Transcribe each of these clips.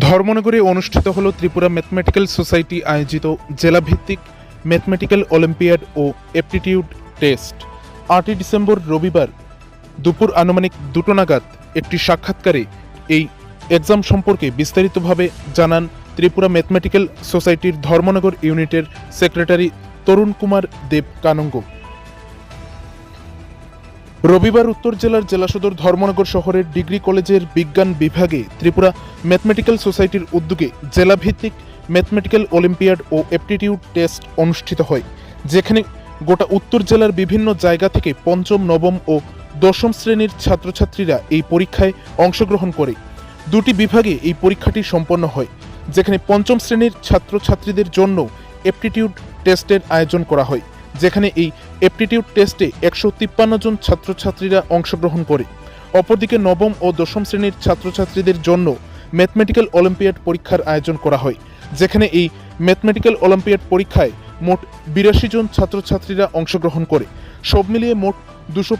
ধর্মনগরে অনুষ্ঠিত হল Tripura mathematical society আয়োজিত জেলাভিত্তিক ম্যাথমেটিক্যাল অলিম্পিয়াড ও অ্যাপটিটিউড টেস্ট আটই ডিসেম্বর রবিবার দুপুর আনুমানিক দুটো নাগাদ একটি সাক্ষাৎকারে এই এক্সাম সম্পর্কে বিস্তারিতভাবে জানান ত্রিপুরা ম্যাথমেটিক্যাল সোসাইটির ধর্মনগর ইউনিটের সেক্রেটারি তরুণ কুমার দেব কানঙ্গ। রবিবার উত্তর জেলার জেলা সদর ধর্মনগর শহরের ডিগ্রি কলেজের বিজ্ঞান বিভাগে ত্রিপুরা ম্যাথমেটিক্যাল সোসাইটির উদ্যোগে জেলাভিত্তিক ম্যাথমেটিক্যাল অলিম্পিয়াড ও অ্যাপটিটিউড টেস্ট অনুষ্ঠিত হয়, যেখানে গোটা উত্তর জেলার বিভিন্ন জায়গা থেকে পঞ্চম, নবম ও দশম শ্রেণির ছাত্রছাত্রীরা এই পরীক্ষায় অংশগ্রহণ করে। দুটি বিভাগে এই পরীক্ষাটি সম্পন্ন হয়, যেখানে পঞ্চম শ্রেণির ছাত্রছাত্রীদের জন্য অ্যাপটিটিউড টেস্টের আয়োজন করা হয়। যেখানে এই অ্যাপটিটিউড টেস্টে একশো তিপ্পান্ন জন ছাত্রছাত্রীরা অংশগ্রহণ করে। অপরদিকে নবম ও দশম শ্রেণির ছাত্রছাত্রীদের জন্য ম্যাথমেটিক্যাল অলিম্পিয়াড পরীক্ষার আয়োজন করা হয়, যেখানে এই ম্যাথমেটিক্যাল অলিম্পিয়াড পরীক্ষায় মোট বিরাশি জন ছাত্রছাত্রীরা অংশগ্রহণ করে। সব মিলিয়ে মোট দুশো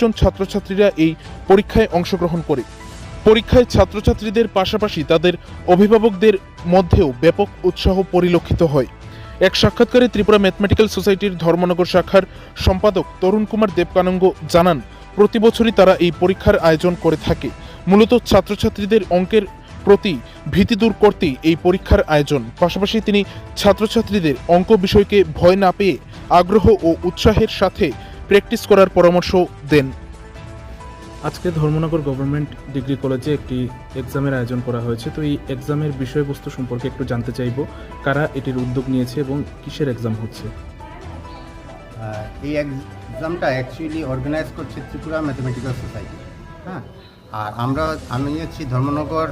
জন ছাত্রছাত্রীরা এই পরীক্ষায় অংশগ্রহণ করে। পরীক্ষায় ছাত্রছাত্রীদের পাশাপাশি তাদের অভিভাবকদের মধ্যেও ব্যাপক উৎসাহ পরিলক্ষিত হয়। এক সাক্ষাৎকারে ত্রিপুরা ম্যাথমেটিক্যাল সোসাইটির ধর্মনগর শাখার সম্পাদক তরুণ কুমার দেবকানঙ্গ জানান, প্রতি বছরই তারা এই পরীক্ষার আয়োজন করে থাকে। মূলত ছাত্রছাত্রীদের অঙ্কের প্রতি ভীতি দূর করতেই এই পরীক্ষার আয়োজন। পাশাপাশি তিনি ছাত্রছাত্রীদের অঙ্ক বিষয়কে ভয় না পেয়ে আগ্রহ ও উৎসাহের সাথে প্র্যাকটিস করার পরামর্শ দেন। আজকে ধর্মনগর গভর্নমেন্ট ডিগ্রি কলেজে একটি এক্সামের আয়োজন করা হয়েছে। তো এই এক্সামের বিষয়বস্তু সম্পর্কে একটু জানতে চাইব, কারা এটির উদ্যোগ নিয়েছে এবং কিসের এক্সাম হচ্ছে? এই এক্সামটা অ্যাকচুয়ালি অর্গানাইজ করছে ত্রিপুরা ম্যাথমেটিক্যাল সোসাইটি হ্যাঁ? আর আমরা, আমি হচ্ছি ধর্মনগর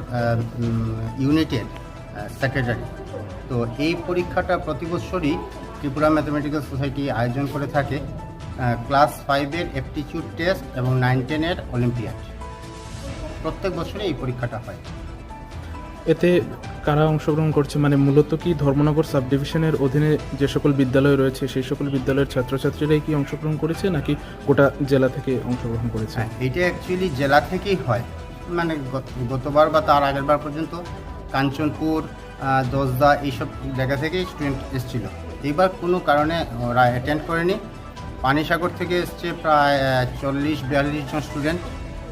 ইউনিটের সেক্রেটারি তো এই পরীক্ষাটা প্রতি বছরই ত্রিপুরা ম্যাথমেটিক্যাল সোসাইটি আয়োজন করে থাকে। ক্লাস ফাইভের অ্যাপটিচিউড টেস্ট এবং নাইন টেনের অলিম্পিয়াড প্রত্যেক বছরে এই পরীক্ষাটা হয়। এতে কারা অংশগ্রহণ করছে? মানে মূলত কি ধর্মনগর সাব ডিভিশনের অধীনে যে সকল বিদ্যালয় রয়েছে সেই সকল বিদ্যালয়ের ছাত্রছাত্রীরাই কি অংশগ্রহণ করেছে নাকি গোটা জেলা থেকে অংশগ্রহণ করেছে? হ্যাঁ এটা অ্যাকচুয়ালি জেলা থেকেই হয়। মানে গত- গতবার বা তার আগের বার পর্যন্ত কাঞ্চনপুর দোসদা এইসব জায়গা থেকেই স্টুডেন্ট এসেছিল। এইবার কোনো কারণে ওরা অ্যাটেন্ড করেনি। পানিসাগর থেকে এসছে প্রায় চল্লিশ বিয়াল্লিশ জন স্টুডেন্ট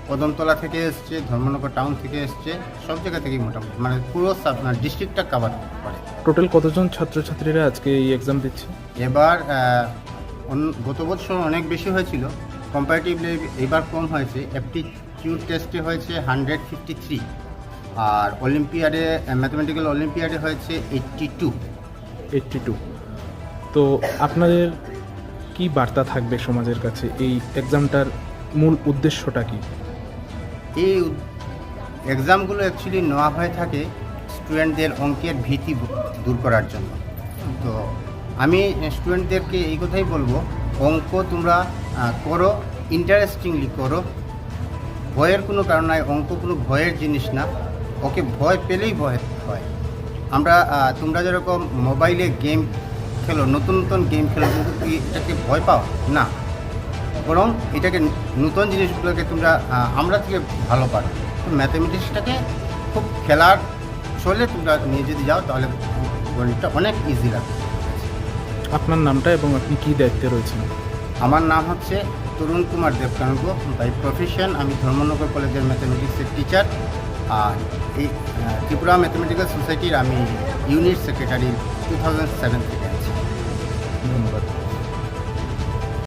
কদমতলা থেকে এসছে ধর্মনগর টাউন থেকে এসছে। সব জায়গা থেকেই মোটামুটি মানে পুরো আপনার ডিস্ট্রিক্টটা কাভার করে। টোটাল কতজন ছাত্রছাত্রীরা আজকে এই এক্সাম দিচ্ছে? এবার গত বছর অনেক বেশি হয়েছিল। কম্পারেটিভলি এবার কম হয়েছে। অ্যাপটিটিউড টেস্টে হয়েছে হান্ড্রেড ফিফটি থ্রি আর অলিম্পিয়াডে ম্যাথমেটিক্যাল অলিম্পিয়াডে হয়েছে এইট্টি টু এইটটি টু তো আপনাদের কি বার্তা থাকবে সমাজের কাছে? এই এক্সামটার মূল উদ্দেশ্যটা কি? এই এক্সামগুলো অ্যাকচুয়ালি নেওয়া হয়ে থাকে স্টুডেন্টদের অঙ্কের ভীতি দূর করার জন্য। তো আমি স্টুডেন্টদেরকে এই কথাই বলব, অঙ্ক তোমরা করো ইন্টারেস্টিংলি করো। ভয়ের কোনো কারণ নাই, অঙ্ক কোনো ভয়ের জিনিস না। ওকে ভয় পেলেই ভয় হয়। আমরা তোমরা যেরকম মোবাইলে গেম খেলো নতুন নতুন গেম খেলো কিন্তু কি এটাকে ভয় পাও? না। বরং এটাকে নতুন জিনিসগুলোকে তোমরা আমরা থেকে ভালো পারো। তো ম্যাথামেটিক্সটাকে খুব খেলার চলে তোমরা নিয়ে যদি যাও তাহলে গণিতটা অনেক ইজি লাগবে। আপনার নামটা এবং আপনি কী দায়িত্বে রয়েছেন? আমার নাম হচ্ছে তরুণ কুমার দেবকানগ বাই প্রফেশন আমি ধর্মনগর কলেজের ম্যাথামেটিক্সের টিচার আর এই ত্রিপুরা ম্যাথামেটিক্যাল সোসাইটির আমি unit secretary two thousand seven থেকে। ものだっ